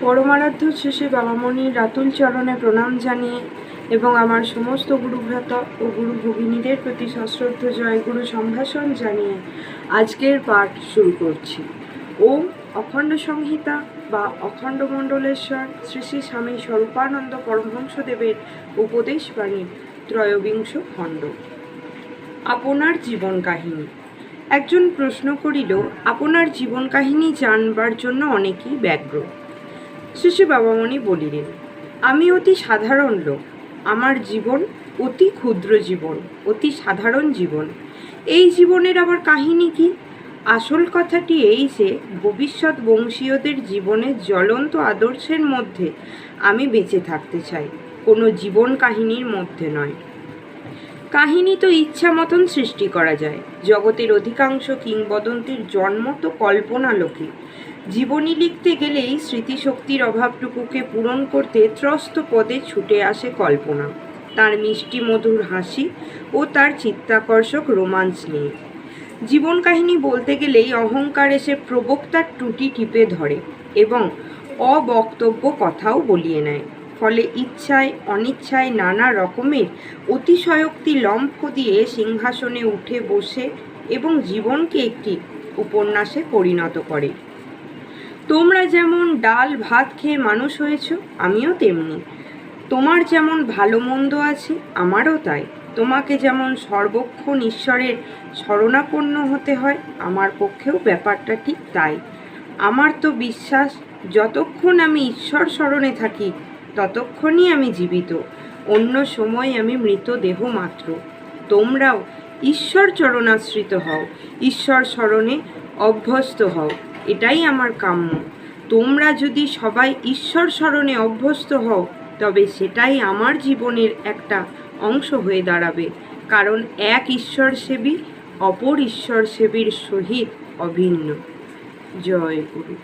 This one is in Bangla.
পরমারাধ্য শেষে বাবামণির রাতুল চরণে প্রণাম জানিয়ে এবং আমার সমস্ত গুরুভ্রাতা ও গুরু ভগিনীদের প্রতি সশ্রদ্ধ জয়গুরু সম্ভাষণ জানিয়ে আজকের পাঠ শুরু করছি। ওম অখণ্ড সংহিতা বা অখণ্ড মণ্ডলেশ্বর শ্রী শ্রী স্বামী স্বরূপানন্দ পরমহংসদেবের উপদেশ বাণীর ত্রয়োবিংশ খণ্ড। আপনার জীবন কাহিনী। একজন প্রশ্ন করিল, আপনার জীবন কাহিনী জানবার জন্য অনেকেই ব্যগ্র। শিশু বাবামণি বলিলেন, আমি অতি সাধারণ লোক। আমার জীবন অতি ক্ষুদ্র জীবন, অতি সাধারণ জীবন। এই জীবনের আবার কাহিনী কি? আসল কথাটি এই যে, ভবিষ্যৎ বংশীয়দের জীবনের জ্বলন্ত আদর্শের মধ্যে আমি বেঁচে থাকতে চাই, কোনো জীবন কাহিনীর মধ্যে নয়। কাহিনী তো ইচ্ছা মতন সৃষ্টি করা যায়। জগতের অধিকাংশ কিংবদন্তির জন্ম তো কল্পনা লোকে। জীবনী লিখতে গেলেই স্মৃতিশক্তির অভাবটুকুকে পূরণ করতে ত্রস্ত পদে ছুটে আসে কল্পনা। তার মিষ্টি মধুর হাসি ও তার চিত্তাকর্ষক রোমাঞ্চ নিয়ে। জীবন কাহিনী বলতে গেলেই অহংকার এসে প্রবক্তার টুটি টিপে ধরে এবং অবক্তব্য কথাও বলিয়ে নেয়। ফলে ইচ্ছায় অনিচ্ছায় নানা রকমের অতিশয়োক্তি লম্ফ দিয়ে সিংহাসনে উঠে বসে এবং জীবনকে একটি উপন্যাসে পরিণত করে। তোমরা যেমন ডাল ভাত খেয়ে মানুষ হয়েছ, আমিও তেমনি। তোমার যেমন ভালো মন্দ আছে, আমারও তাই। তোমাকে যেমন সর্বক্ষণ ঈশ্বরের শরণাপন্ন হতে হয়, আমার পক্ষেও ব্যাপারটা ঠিক তাই। আমার তো বিশ্বাস, যতক্ষণ আমি ঈশ্বর স্মরণে থাকি, ততক্ষণই আমি জীবিত। অন্য সময় আমি মৃত দেহ মাত্র। তোমরাও ঈশ্বর চরণাশ্রিত হও, ঈশ্বর স্মরণে অভ্যস্ত হও। এটাই আমার কাম্য। তোমরা যদি সবাই ঈশ্বর স্মরণে অভ্যস্ত হও, তবে সেটাই আমার জীবনের একটা অংশ হয়ে দাঁড়াবে। কারণ এক ঈশ্বর সেবী অপর ঈশ্বর সেবীর সহিত অভিন্ন। জয় গুরু।